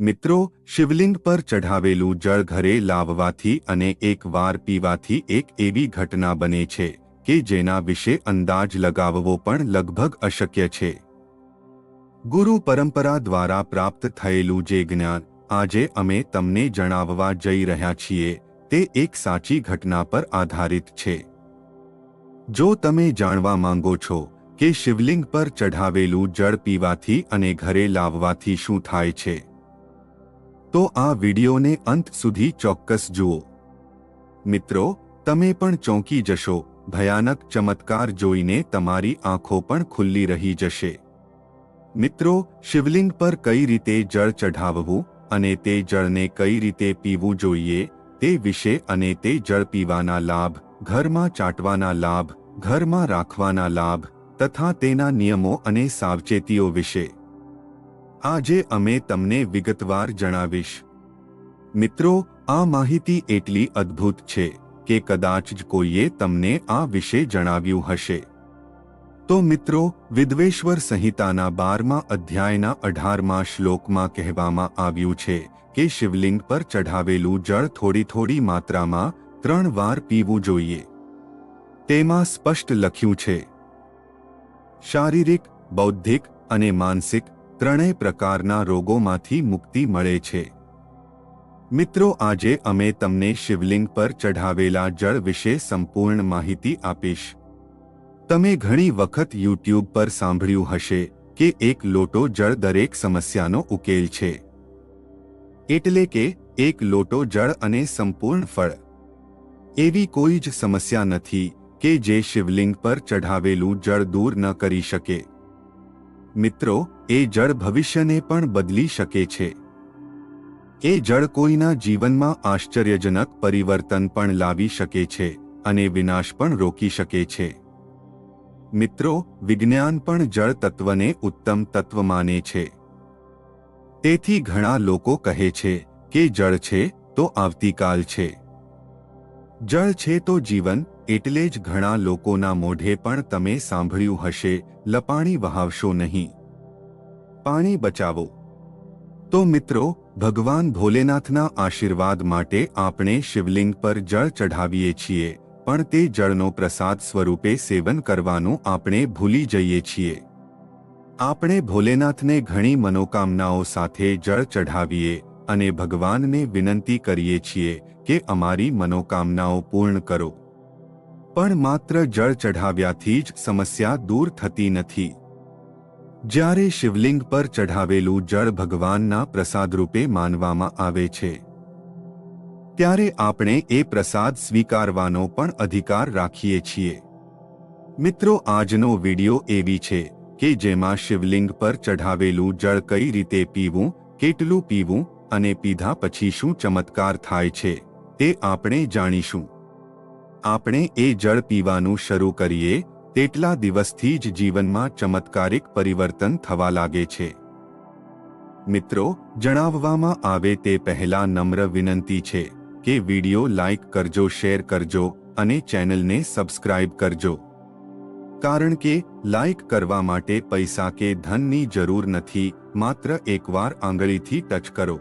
મિત્રો, શિવલિંગ પર ચઢાવેલું જળ ઘરે લાવવાથી અને એકવાર પીવાથી એક એવી ઘટના બને છે, કે જેના વિશે અંદાજ લગાવવો પણ લગભગ અશક્ય છે. ગુરુ પરંપરા દ્વારા પ્રાપ્ત થયેલું જે જ્ઞાન, આજે અમે તમને જણાવવા જઈ રહ્યા છીએ, તે એક સાચી ઘટના પર આધારિત છે. જો તમે જાણવા માંગો છો, કે શિવલિંગ પર ચઢાવેલું જળ પીવાથી અને ઘરે લાવવાથી શું થાય છે તો આ વિડીયોને અંત સુધી ચોક્કસ જુઓ. મિત્રો, તમે પણ ચોંકી જશો. ભયાનક ચમત્કાર જોઈને તમારી આંખો પણ ખુલ્લી રહી જશે. મિત્રો, શિવલિંગ પર કઈ રીતે જળ ચઢાવવું અને તે જળને કઈ રીતે પીવું જોઈએ, તે વિશે અને તે જળ પીવાના લાભ, ઘરમાં ચાટવાના લાભ, ઘરમાં રાખવાના લાભ, તથા તેના નિયમો અને સાવચેતીઓ વિશે આજે અમે તમને વિગતવાર જણાવીશ. મિત્રો, આ માહિતી એટલી અદ્ભુત છે કે કદાચ જ કોઈએ તમને આ વિશે જણાવ્યું હશે. તો મિત્રો, વિદ્વેશ્વર સંહિતાના બારમા અધ્યાયના અઢારમા શ્લોકમાં કહેવામાં આવ્યું છે કે શિવલિંગ પર ચઢાવેલું જળ થોડી થોડી માત્રામાં ત્રણ વાર પીવું જોઈએ. તેમાં સ્પષ્ટ લખ્યું છે. શારીરિક, બૌદ્ધિક અને માનસિક ત્રણેય પ્રકારના રોગોમાંથી મુક્તિ મળે છે. મિત્રો, આજે અમે તમને શિવલિંગ પર ચઢાવેલા જળ વિશે સંપૂર્ણ માહિતી આપીશ. તમે ઘણી વખત યુટ્યુબ પર સાંભળ્યું હશે કે એક લોટો જળ દરેક સમસ્યાનો ઉકેલ છે. એટલે કે, એક લોટો જળ અને સંપૂર્ણ ફળ. એવી કોઈ જ સમસ્યા નથી કે જે શિવલિંગ પર ચઢાવેલું જળ દૂર ન કરી શકે. મિત્રો, એ જળ ભવિષ્યને પણ બદલી શકે છે. એ જળ કોઈના જીવનમાં આશ્ચર્યજનક પરિવર્તન પણ લાવી શકે છે અને વિનાશ પણ રોકી શકે છે. મિત્રો, વિજ્ઞાન પણ જળ તત્વને ઉત્તમ તત્વ માને છે. તેથી ઘણા લોકો કહે છે કે જળ છે તો આવતીકાલ છે. જળ છે તો જીવન એટલે જ ઘણા લોકોના મોઢે પણ તમે સાંભળ્યું હશે, લપાણી વહાવશો નહીં. પાણી બચાવો. તો મિત્રો, ભગવાન ભોલેનાથના આશીર્વાદ માટે આપણે શિવલિંગ પર જળ ચઢાવીએ છીએ, પણ તે જળનો પ્રસાદ સ્વરૂપે સેવન કરવાનું આપણે ભૂલી જઈએ છીએ. આપણે ભોલેનાથને ઘણી મનોકામનાઓ સાથે જળ ચઢાવીએ અને ભગવાનને વિનંતી કરીએ છીએ કે અમારી મનોકામનાઓ પૂર્ણ કરો. પણ માત્ર જળ ચઢાવ્યાથી જ સમસ્યા દૂર થતી નથી. જ્યારે શિવલિંગ પર ચઢાવેલું જળ ભગવાનના પ્રસાદરૂપે માનવામાં આવે છે, ત્યારે આપણે એ પ્રસાદ સ્વીકારવાનો પણ અધિકાર રાખીએ છીએ. મિત્રો, આજનો વિડિયો એવી છે કે જેમાં શિવલિંગ પર ચઢાવેલું જળ કઈ રીતે પીવું, કેટલું પીવું અને પીધા પછી શું ચમત્કાર થાય છે, તે આપણે જાણીશું. આપણે એ જળ પીવાનું શરૂ કરીએ, તેટલા દિવસથી જ જીવનમાં ચમત્કારિક પરિવર્તન થવા લાગે છે. મિત્રો, જણાવવામાં આવે તે પહેલા નમ્ર વિનંતી છે કે વિડિયો લાઇક કરજો, શેર કરજો અને ચેનલને સબસ્ક્રાઇબ કરજો. કારણ કે લાઇક કરવા માટે પૈસા કે ધનની જરૂર નથી, માત્ર એકવાર આંગળીથી ટચ કરો.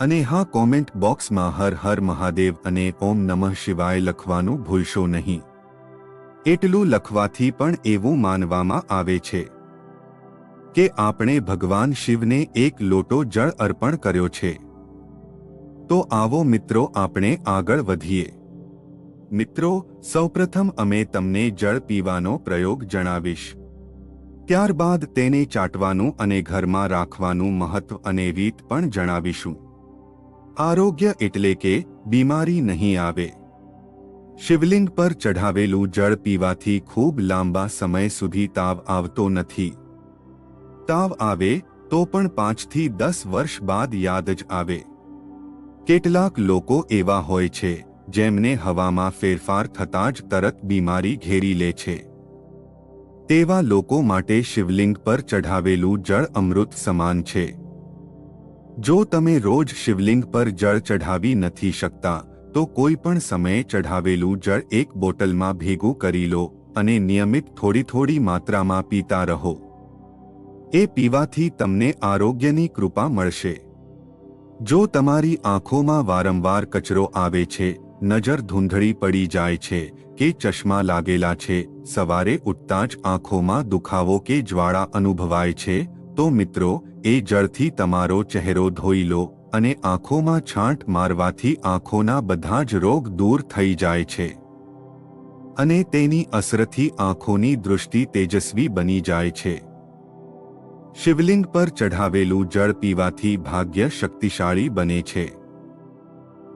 અને હા, કોમેન્ટ બોક્સમાં હર હર મહાદેવ અને ઓમ નમઃ શિવાય લખવાનું ભૂલશો નહીં. એટલું લખવાથી પણ એવું માનવામાં આવે છે કે આપણે ભગવાન શિવને એક લોટો જળ અર્પણ કર્યો છે. તો આવો મિત્રો, આપણે આગળ વધીએ. મિત્રો, સૌપ્રથમ અમે તમને જળ પીવાનો પ્રયોગ જણાવીશ. ત્યારબાદ તેને ચાટવાનું અને ઘરમાં રાખવાનું મહત્વ અને રીત પણ જણાવીશું. આરોગ્ય એટલે કે બીમારી નહીં આવે. શિવલિંગ પર ચઢાવેલું જળ પીવાથી ખૂબ લાંબા સમય સુધી તાવ આવતો નથી. તાવ આવે તો પણ પાંચથી દસ વર્ષ બાદ યાદ જ આવે. કેટલાક લોકો એવા હોય છે, જેમને હવામાં ફેરફાર થતાં જ તરત બીમારી ઘેરી લે છે. તેવા લોકો માટે શિવલિંગ પર ચઢાવેલું જળ અમૃત સમાન છે. જો તમે રોજ શિવલિંગ પર જળ ચઢાવી નથી શકતા, તો કોઈ પણ સમયે ચઢાવેલું જળ એક બોટલમાં ભેગું કરી લો અને નિયમિત થોડી થોડી માત્રામાં પીતા રહો. એ પીવાથી તમને આરોગ્યની કૃપા મળશે. જો તમારી આંખોમાં વારંવાર કચરો આવે છે, નજર ધૂંધળી પડી જાય છે કે ચશ્મા લાગેલા છે, સવારે ઉઠતા જ આંખોમાં દુખાવો કે જ્વાળા અનુભવાય છે તો મિત્રો, એ જળથી તમારો ચહેરો ધોઈ લો અને આંખોમાં છાંટ મારવાથી આંખોના બધા જ રોગ દૂર થઈ જાય છે. અને તેની અસરથી આંખોની દૃષ્ટિ તેજસ્વી બની જાય છે. શિવલિંગ પર ચઢાવેલું જળ પીવાથી ભાગ્ય શક્તિશાળી બને છે.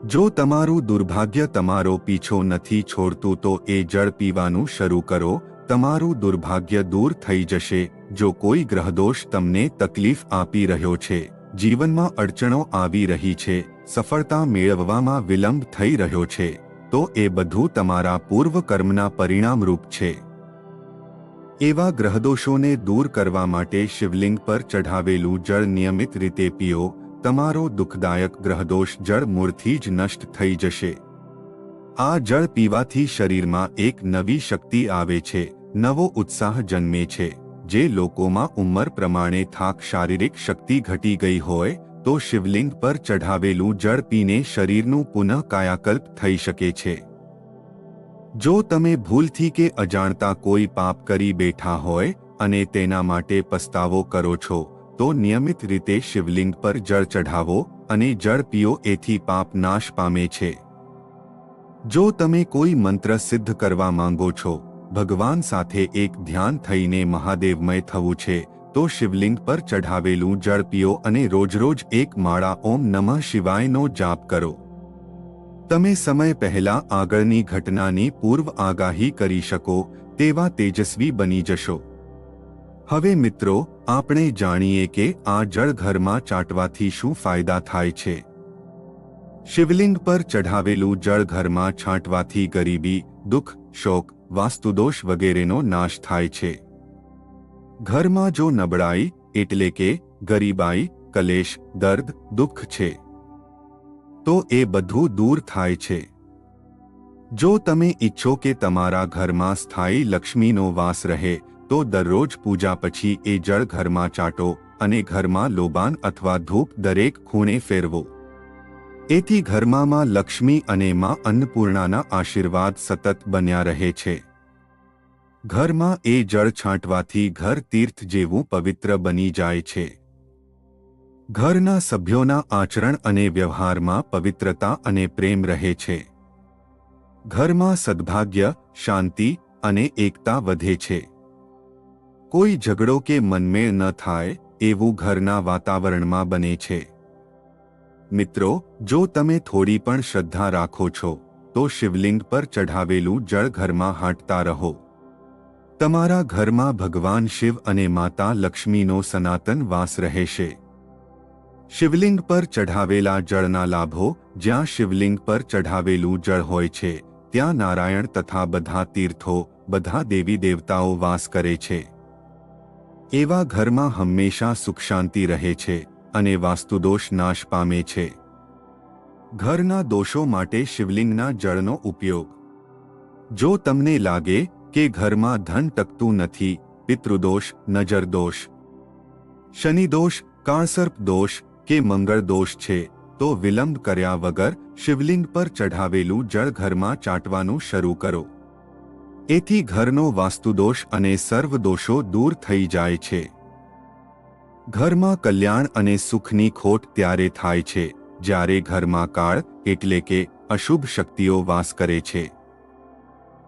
જો તમારું દુર્ભાગ્ય તમારો પીછો નથી છોડતું તો એ જળ પીવાનું શરૂ કરો, તમારું દુર્ભાગ્ય દૂર થઈ જશે જો કોઈ ગ્રહદોષ તમને તકલીફ આપી રહ્યો છે, જીવનમાં અડચણો આવી રહી છે, સફળતા મેળવવામાં વિલંબ થઈ રહ્યો છે, તો એ બધું તમારા પૂર્વ કર્મના પરિણામરૂપ છે. એવા ગ્રહદોષોને દૂર કરવા માટે શિવલિંગ પર ચઢાવેલું જળ નિયમિત રીતે પીઓ, તમારો દુઃખદાયક ગ્રહદોષ જળ મૂળથી જ નષ્ટ થઈ જશે. આ જળ પીવાથી શરીરમાં એક નવી શક્તિ આવે છે, નવો ઉત્સાહ જન્મે છે. જે લોકોમાં ઉંમર પ્રમાણે થાક શારીરિક શક્તિ ઘટી ગઈ હોય, તો શિવલિંગ પર ચઢાવેલું જળ પીને શરીરનું પુનઃ કાયાકલ્પ થઈ શકે છે. જો તમે ભૂલથી કે અજાણતા કોઈ પાપ કરી બેઠા હોય અને તેના માટે પસ્તાવો કરો છો, તો નિયમિત રીતે શિવલિંગ પર જળ ચઢાવો અને જળ પીઓ, એથી પાપ નાશ પામે છે. જો તમે કોઈ મંત્ર સિદ્ધ કરવા માંગો છો ભગવાન સાથે એક ધ્યાન થઈને મહાદેવમય થવું છે, તો શિવલિંગ પર ચઢાવેલું જળ પીઓ અને રોજરોજ એક માળા ઓમ નમઃ શિવાયનો જાપ કરો. તમે સમય પહેલા આગળની ઘટનાની પૂર્વ આગાહી કરી શકો, તેવા તેજસ્વી બની જશો. હવે મિત્રો, આપણે જાણીએ કે આ જળ ઘરમાં ચાટવાથી શું ફાયદા થાય છે. શિવલિંગ પર ચઢાવેલું જળ ઘરમાં છાંટવાથી ગરીબી, દુઃખ, શોક વાસ્તુદોષ વગેરેનો નાશ થાય છે. ઘરમાં જો નબળાઈ એટલે કે ગરીબાઈ, કલેશ, દર્દ, દુઃખ છે, તો એ બધું દૂર થાય છે. જો તમે ઈચ્છો કે તમારા ઘરમાં સ્થાયી લક્ષ્મીનો વાસ રહે, તો દરરોજ પૂજા પછી એ જળ ઘરમાં ચાટો અને ઘરમાં લોબાન અથવા ધૂપ દરેક ખૂણે ફેરવો. એથી ઘરમાં લક્ષ્મી અને માં અન્નપૂર્ણાના આશીર્વાદ સતત બન્યા રહે છે. ઘરમાં એ જળ છાંટવાથી ઘર તીર્થ જેવું પવિત્ર બની જાય છે. ઘરના સભ્યોના આચરણ અને વ્યવહારમાં પવિત્રતા અને પ્રેમ રહે છે. ઘરમાં સદભાગ્ય, શાંતિ અને એકતા વધે છે. કોઈ ઝઘડો કે મનમેળ ન થાય, એવું ઘરના વાતાવરણમાં બને છે. મિત્રો, જો તમે થોડી પણ શ્રદ્ધા રાખો છો, તો શિવલિંગ પર ચઢાવેલું જળ ઘરમાં હાંટતા રહો. તમારા ઘરમાં ભગવાન શિવ અને માતા લક્ષ્મીનો સનાતન વાસ રહેશે. શિવલિંગ પર ચઢાવેલા જળના લાભો, જ્યાં શિવલિંગ પર ચઢાવેલું જળ હોય છે, ત્યાં નારાયણ તથા બધા તીર્થો, બધા દેવી દેવતાઓ વાસ કરે છે. એવા ઘરમાં હંમેશા સુખ શાંતિ રહે છે. અને વાસ્તુદોષ નાશ પામે છે. ઘરના દોષો માટે શિવલિંગના જળનો ઉપયોગ. જો તમને લાગે કે ઘરમાં ધન ટકતું નથી, પિતૃદોષ, નજરદોષ, શનિદોષ, કાળસર્પ દોષ કે મંગળ દોષ છે, તો વિલંબ કર્યા વગર શિવલિંગ પર ચઢાવેલું જળ ઘરમાં ચાટવાનું શરૂ કરો. એથી ઘરનો વાસ્તુદોષ અને સર્વ દોષો દૂર થઈ જાય છે. ઘરમાં કલ્યાણ અને સુખની ખોટ ત્યારે થાય છે, જ્યારે ઘરમાં કાળ એટલે કે અશુભ શક્તિઓ વાસ કરે છે.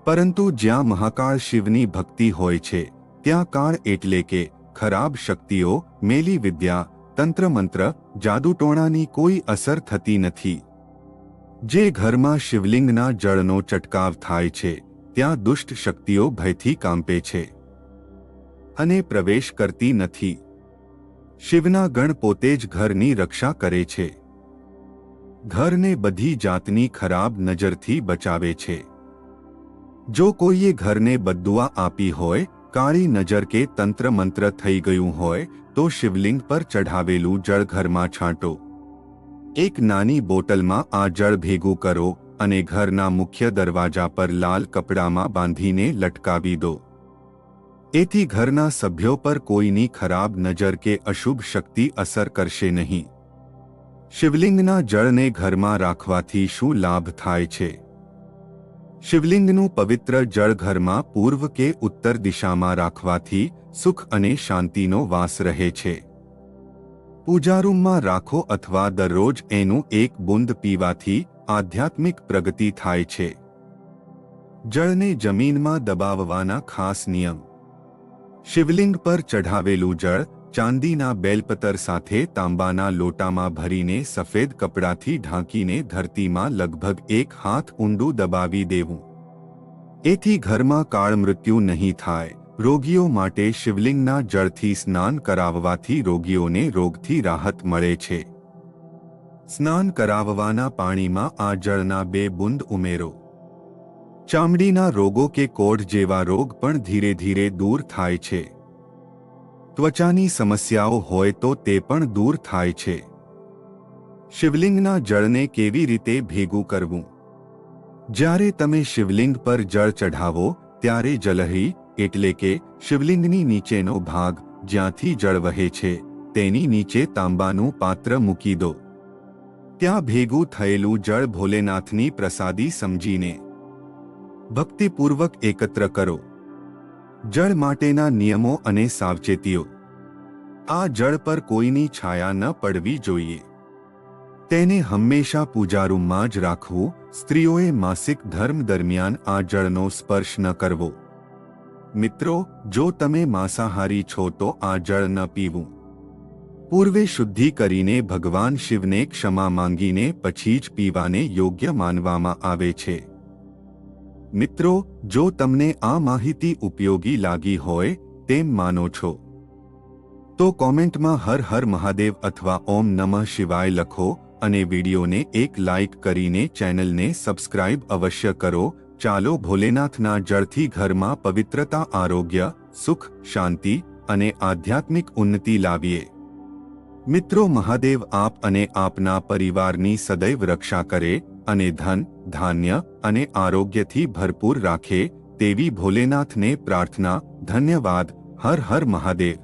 પરંતુ જ્યાં મહાકાળ શિવની ભક્તિ હોય છે, ત્યાં કાળ એટલે કે ખરાબ શક્તિઓ, મેલી વિદ્યા, તંત્રમંત્ર, જાદુટોણાની કોઈ અસર થતી નથી. જે ઘરમાં શિવલિંગના જળનો ચટકાવ થાય છે, ત્યાં દુષ્ટ શક્તિઓ ભયથી કાંપે છે. અને પ્રવેશ કરતી નથી. શિવના ગણ પોતે જ ઘરની રક્ષા કરે છે. ઘરને બધી જાતની ખરાબ નજરથી બચાવે છે. જો કોઈએ ઘરને બદુઆ આપી હોય, કાળી નજર કે તંત્ર મંત્ર થઈ ગયું હોય, તો શિવલિંગ પર ચઢાવેલું જળ ઘરમાં છાંટો. એક નાની બોટલમાં આ જળ ભેગું કરો અને ઘરના મુખ્ય દરવાજા પર લાલ કપડામાં બાંધીને લટકાવી દો. એથી ઘરના સભ્યો પર કોઈની ખરાબ નજર કે અશુભ શક્તિ અસર કરશે નહીં. શિવલિંગના જળને ઘરમાં રાખવાથી શું લાભ થાય છે? શિવલિંગનું પવિત્ર જળ ઘરમાં પૂર્વ કે ઉત્તર દિશામાં રાખવાથી સુખ અને શાંતિનો વાસ રહે છે. પૂજારૂમમાં રાખો અથવા દરરોજ એનું એક બુંદ પીવાથી આધ્યાત્મિક પ્રગતિ થાય છે. જળને જમીનમાં દબાવવાના ખાસ નિયમ. શિવલિંગ પર ચઢાવેલું જળ ચાંદીના બેલપતર સાથે તાંબાના લોટામાં ભરીને સફેદ કપડાથી ઢાંકીને ધરતીમાં લગભગ એક હાથ ઊંડું દબાવી દેવું. એથી ઘરમાં કાળ મૃત્યુ નહીં થાય. રોગીઓ માટે શિવલિંગના જળથી સ્નાન કરાવવાથી રોગીઓને રોગથી રાહત મળે છે. સ્નાન કરાવવાના પાણીમાં આ જળના બે બુંદ ઉમેરો. ચામડીના રોગો કે કોઢ જેવા રોગ પણ ધીરે ધીરે દૂર થાય છે. ત્વચાની સમસ્યાઓ હોય તો તે પણ દૂર થાય છે. શિવલિંગના જળને કેવી રીતે ભેગું કરવું? જ્યારે તમે શિવલિંગ પર જળ ચઢાવો, ત્યારે જલહી, એટલે કે શિવલિંગની નીચેનો ભાગ, જ્યાંથી જળ વહે છે, તેની નીચે તાંબાનું પાત્ર મૂકી દો. ત્યાં ભેગું થયેલું જળ ભોલેનાથની પ્રસાદી સમજીને ભક્તિપૂર્વક એકત્ર કરો. જળ માટેના નિયમો અને સાવચેતીઓ. આ જળ પર કોઈની છાયા ન પડવી જોઈએ. તેને હંમેશા પૂજારૂમમાં જ રાખવું, સ્ત્રીઓએ માસિક ધર્મ દરમિયાન આ જળનો સ્પર્શ ન કરવો. મિત્રો, જો તમે માંસાહારી છો તો આ જળ ન પીવું. પૂર્વે શુદ્ધિ કરીને ભગવાન શિવને ક્ષમા માંગીને પછી જ પીવાને યોગ્ય માનવામાં આવે છે. મિત્રો, જો તમને આ માહિતી ઉપયોગી લાગી હોય, તેમ માનો છો. તો કોમેન્ટમાં હર હર મહાદેવ અથવા ઓમ નમઃ શિવાય લખો અને વિડીયોને એક લાઇક કરીને ચેનલને સબસ્ક્રાઇબ અવશ્ય કરો. ચાલો ભોલેનાથના જળથી ઘરમાં પવિત્રતા, આરોગ્ય, સુખ, શાંતિ અને આધ્યાત્મિક ઉન્નતિ લાવીએ. મિત્રો, મહાદેવ આપ અને આપના પરિવારની સદૈવ રક્ષા કરે. અને ધન ધાન્ય અને આરોગ્યથી ભરપૂર રાખે તેવી ભોલેનાથને પ્રાર્થના ધન્યવાદ હર હર મહાદેવ.